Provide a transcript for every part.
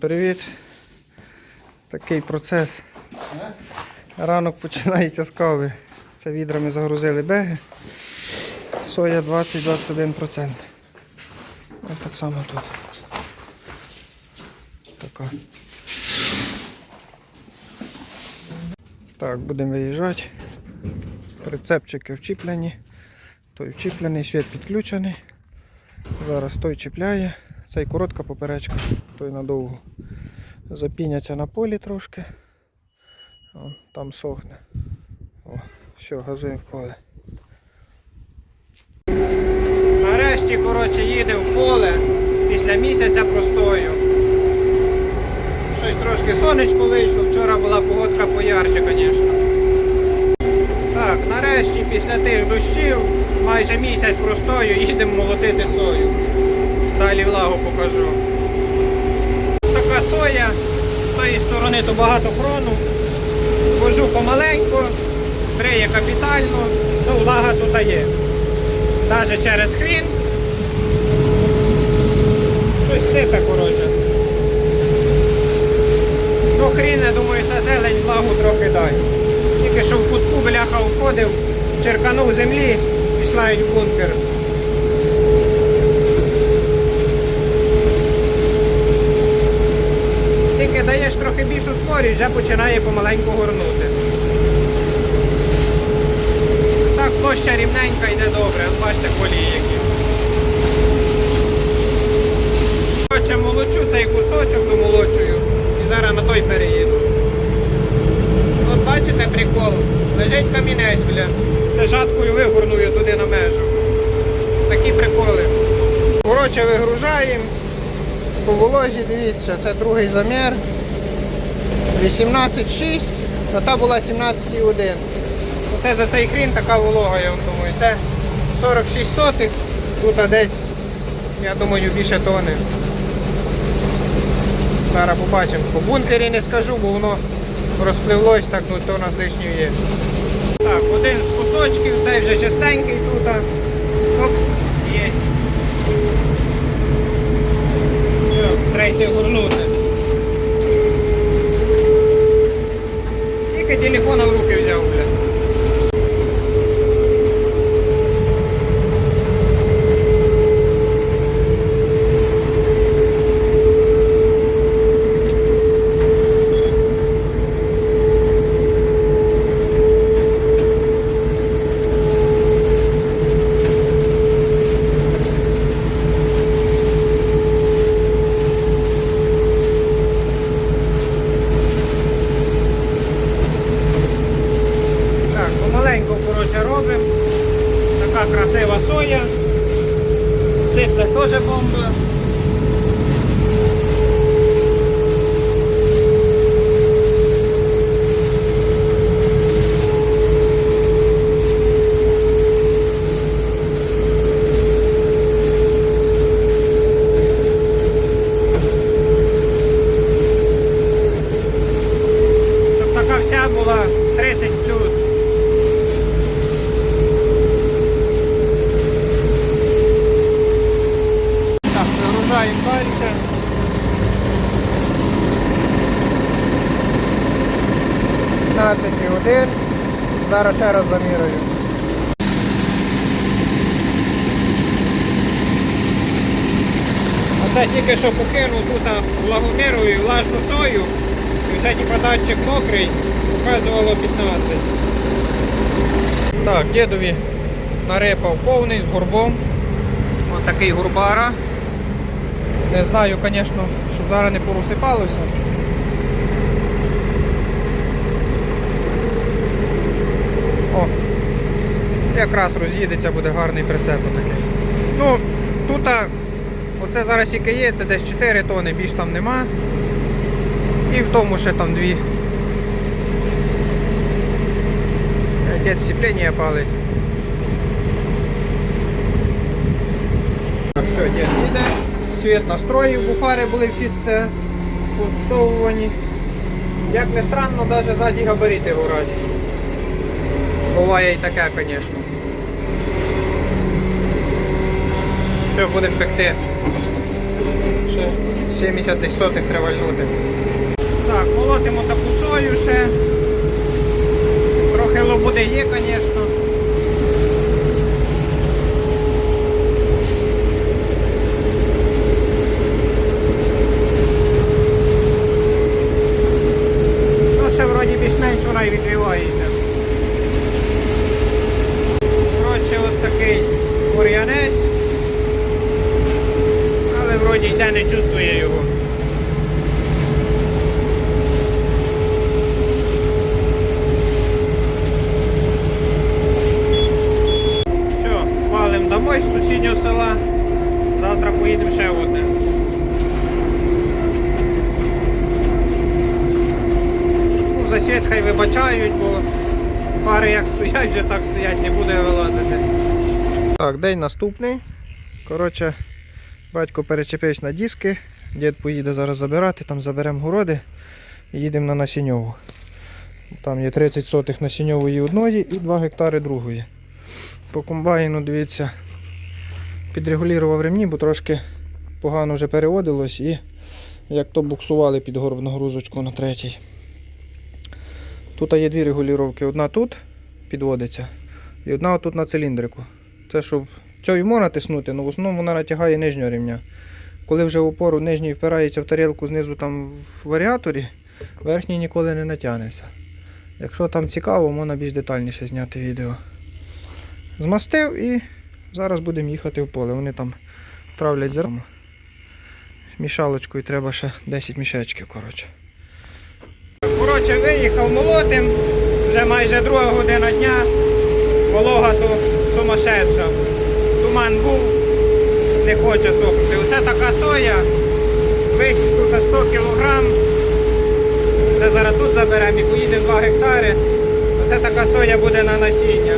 Привіт. Такий процес. Ранок починається з кави. Це відрами загрузили беги. Соя 20-21%. Ось так само тут. Така. Так, будемо виїжджати. Прицепчики вчіплені. Той вчіплений, світ підключений. Зараз той чіпляє. Цей коротка поперечка, той надовго. Запіняться на полі трошки. О, там сохне. О, все, газуємо в поле. Нарешті, коротше, їде в поле після місяця простою. Щось трошки сонечко вийшло, вчора була погодка поярче, звісно. Так, нарешті після тих дощів, майже місяць простою, їдемо молотити сою. Далі влагу покажу. Така соя, з тої сторони то багато хрону. Вожу помаленьку, бриє капітально, ну влага тут є. Навіть через хрін. Щось сипе, коротше. Ну хрін, я думаю, та зелень влагу трохи дасть. Тільки що в кутку бляха входив, черканув землі, пішла в бункер. Тільки даєш трохи більшу вже починає помаленьку горнути. Так, площа рівненька йде добре, бачите колії які. Коротше, молочу цей кусочок домолочую і зараз на той переїду. От бачите прикол? Лежить камінець, бля. Це жаткою вигорную туди на межу. Такі приколи. Коротше, вигружаємо. По волозі, дивіться, це другий замір. 18,6, а та була 17,1. Оце за цей хрін така волога, я вам думаю. Це 46 сотих, тут десь, я думаю, більше тони. Зараз побачимо. По бункері не скажу, бо воно розпливлось, так ну то у нас лишньої є. Так, один з кусочків, цей вже чистенький тут. Оп, є. Все, третє горнути. Тільки телефона в руки взяв, бля. 11,1. Зараз ще раз замірюю. Оце тільки що покинув тут влагомірую влажну сою. І вже типу мокрий, показувало 15. Так, дідові нарепав повний з горбом. Ось такий горбара. Не знаю, звісно, щоб зараз не порозсипалося. Якраз роз'їдеться, буде гарний прицеп такий. Ну, тут оце зараз тільки є, це десь 4 тони, більш там нема. І в тому ще там дві. Дід сцеплення палить. Все, дід їде. Світ настроїв, буфари були всі це посовувані. Як не странно, навіть ззаді габарити горять. Буває і таке, звісно. Все, будемо пекти. ще 70 сотих треба вальнути. Так, молотимо таку сою ще. Трохи лобуди є, звісно. Ну, ще вроді більш-менш вона і відривається. Коротше, от такий бур'янець. Але вроді йде не чувствує його. Все, валим домой з сусіднього села. Завтра поїдемо ще одне. Ну, за світ хай вибачають, бо фари як стоять, вже так стоять, не буде вилазити. Так, день наступний. Коротше, батько перечепився на диски. Дід поїде зараз забирати, там заберемо городи і їдемо на насінньову. Там є 30 сотих насінньової одної і 2 гектари другої. По комбайну, дивіться, підрегулював ремні, бо трошки погано вже переводилось і як то буксували під горбну грузочку на третій. Тут є дві регулювання. Одна тут підводиться і одна тут на циліндрику. Це щоб цією можна натиснути, але в основному вона натягає нижнього рівня. Коли вже опору нижній впирається в тарілку знизу там в варіаторі, верхній ніколи не натягнеться. Якщо там цікаво, можна більш детальніше зняти відео. Змастив і зараз будемо їхати в поле. Вони там травлять зерно. Мішалочкою треба ще 10 мішечків. Коротше. Коротше, виїхав молотим, вже майже друга година дня. Волога то сумасшедша. Туман був, не хоче сохнути. Оце така соя, висить тут 100 кг. Це зараз тут заберемо і поїде 2 гектари. Оце така соя буде на насіння.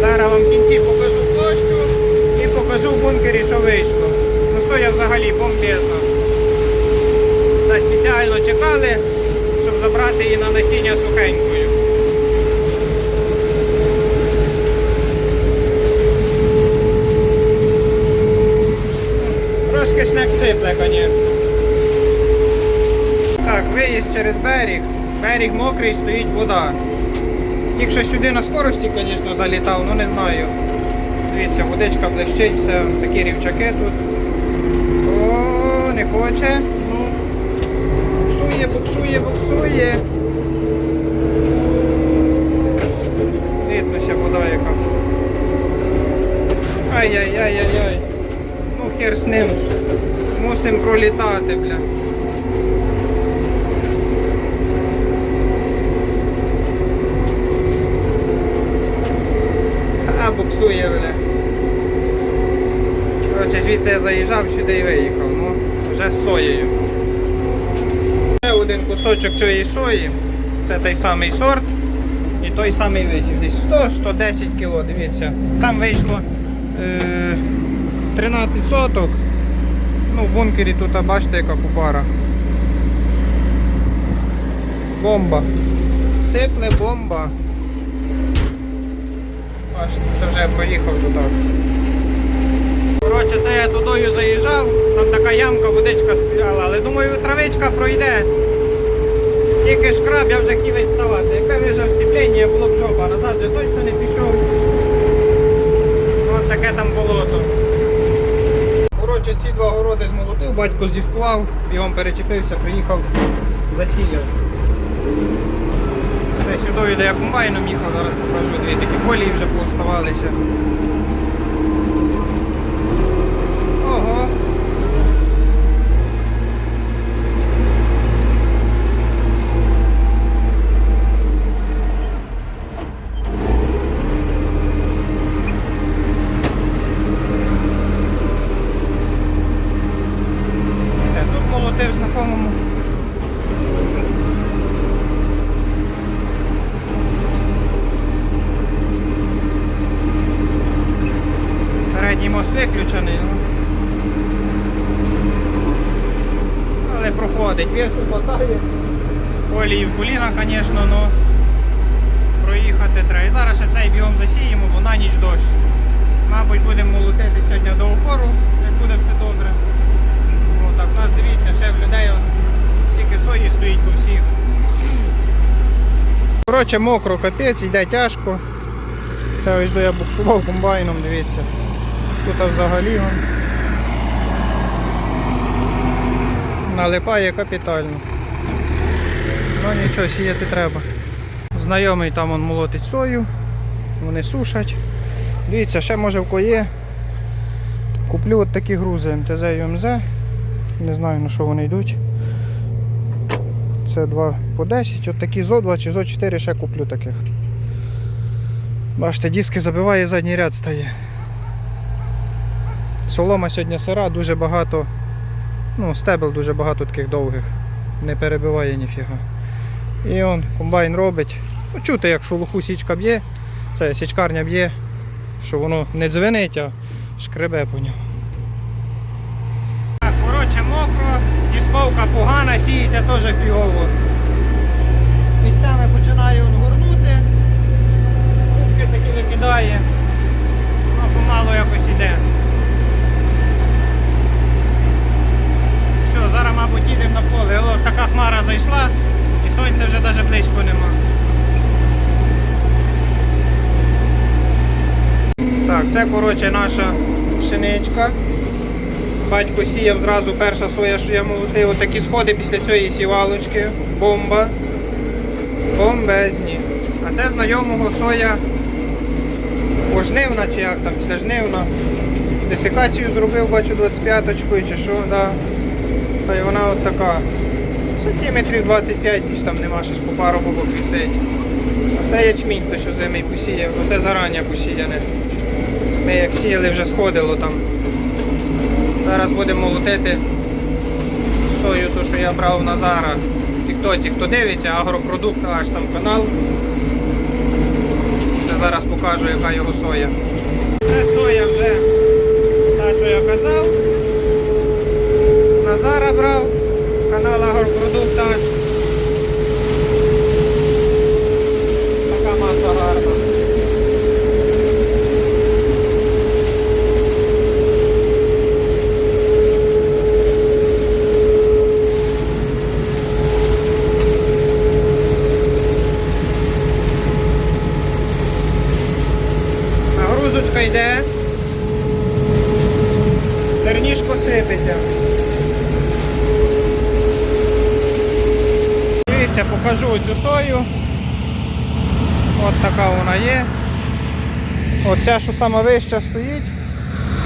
Зараз вам кінці покажу площу і покажу в бункері, що вийшло. Ну соя взагалі бомбезна. Та спеціально чекали, щоб забрати її на насіння сухенькою. Трошки шнек сипле, звісно. Так, виїзд через берег. Берег мокрий, стоїть вода. Тільки що сюди на скорості, звісно, залітав, ну не знаю. Дивіться, водичка блищить, все, такі рівчаки тут. О, не хоче. Ну, буксує, буксує, буксує. Виднося вода яка. Ай-яй-яй-яй-яй. Ну хер з ним. Мусимо пролітати, бля. А, буксує, бля. Коротше, звідси я заїжджав сюди і виїхав. Ну, вже з соєю. Ще один кусочок цієї сої. Це той самий сорт. І той самий висів. Десь 100-110 кг, дивіться. Там вийшло е, 13 соток. Ну, в бункері тут, бачите, яка купара. Бомба. Сипле бомба. Бачите, це вже я проїхав туди. Коротше, це я тудою заїжджав, там така ямка, водичка стояла, але думаю, травичка пройде. Тільки шкраб, я вже хотів відставати. Яке вижав степлення, було б жопа, назад вже точно не пішов. Ось таке там болото. Коротше, ці два городи змолотив, батько здіскував, бігом перечепився, приїхав, засіяв. Це сюди, де я комбайном їхав, зараз покажу, дві такі колії вже пооставалися. Ого. Е, Тут молотив знакомому. Передній мост виключений. ну. Але проходить, весу хватає. Олії в коліна, звісно, але проїхати треба. І зараз ще цей бігом засіємо, бо на ніч дощ. Мабуть, будемо молотити сьогодні до опору, як буде все добре. у нас дивіться, ще в людей стільки сої стоїть по всіх. Коротше, мокро, капець, йде тяжко. Це ось до я буксував комбайном, дивіться. Тут взагалі он. Налипає капітально. Ну нічого, сіяти треба. Знайомий там он молотить сою, вони сушать. Дивіться, ще може в кої. Куплю от такі грузи МТЗ і МЗ. Не знаю на що вони йдуть. Це 2 по 10. От такі ЗО 2 чи ЗО 4 ще куплю таких. Бачите, диски забиває, задній ряд стає. Солома сьогодні сира, дуже багато. Ну, стебел дуже багато таких довгих. Не перебиває ніфіга. І он комбайн робить. Ну, чути, як шелуху січка б'є, це січкарня б'є, що воно не дзвенить, а шкребе по ньому. Коротше, мокро, дісковка погана, сіється теж фігово. Місцями починає он горнути, кубки такі викидає, а помало якось іде. Що, зараз, мабуть, їдемо на поле. О, така хмара зайшла і сонця вже навіть близько нема. Це коротше наша пшеничка. Батько сіяв зразу перша соя, що я молотив. Отакі сходи після цієї сівалочки. Бомба. Бомбезні. А це знайомого соя пожнивна чи як там, після жнивна. Десикацію зробив, бачу 25-очкою чи що, да. Та й вона от така. Сантиметрів 25, ніж там нема, щось по пару бобок висить. А це ячмінь, то що зимий посіяв, оце зарання посіяне. Ми як сіяли вже сходило там. Зараз будемо молотити сою, ту, що я брав Назара Тіктоці. Хто дивиться, агропродукт, аж там канал. Це зараз покажу, яка його соя. Це соя вже та, що я казав. Назара брав, канал Агропродукт аж. Така маса гарна. Нагрузочка йде. Зернішко сипеться. Дивіться, покажу цю сою. От така вона є. От ця, що сама вища стоїть,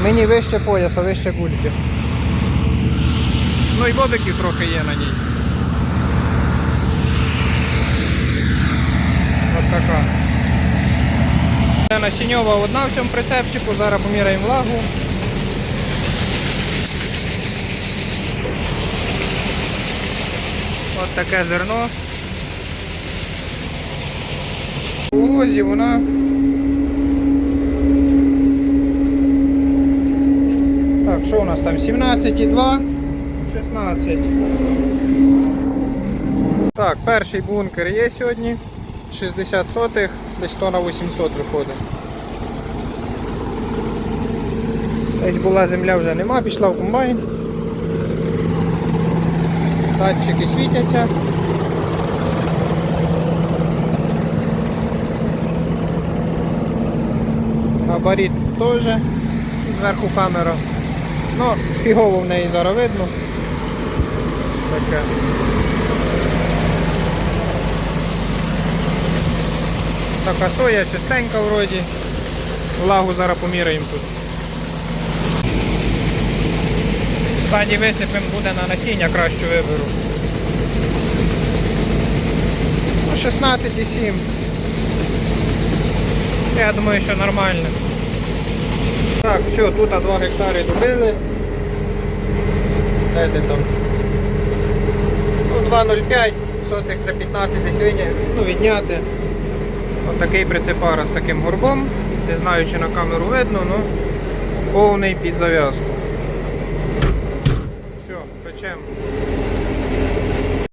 мені вище пояса, вище гульки. Ну і бобиків трохи є на ній. От така. Це насіньова одна в цьому прицепчику, зараз поміряємо влагу. От таке зерно. У лозі вона. Так, що у нас там? 17,2, 16. Так, перший бункер є сьогодні. 60 сотих, десь тонна 800 виходить. Десь була земля вже нема, пішла в комбайн. Датчики світяться. Габарит теж. Зверху камера. Ну, фігово в неї зараз видно. Таке. Така соя чистенька вроді. Влагу зараз поміряємо тут. Ззаді висипемо буде на насіння кращу виберу. Ну, 16,7. Я думаю, що нормально. Так, все, тут 2 гектари добили. Ти там? Ну, 2,05, сотих 315 десь ну, відняти. Ось такий прицепара з таким горбом. Не знаю, чи на камеру видно, але повний під зав'язку. Все, печемо.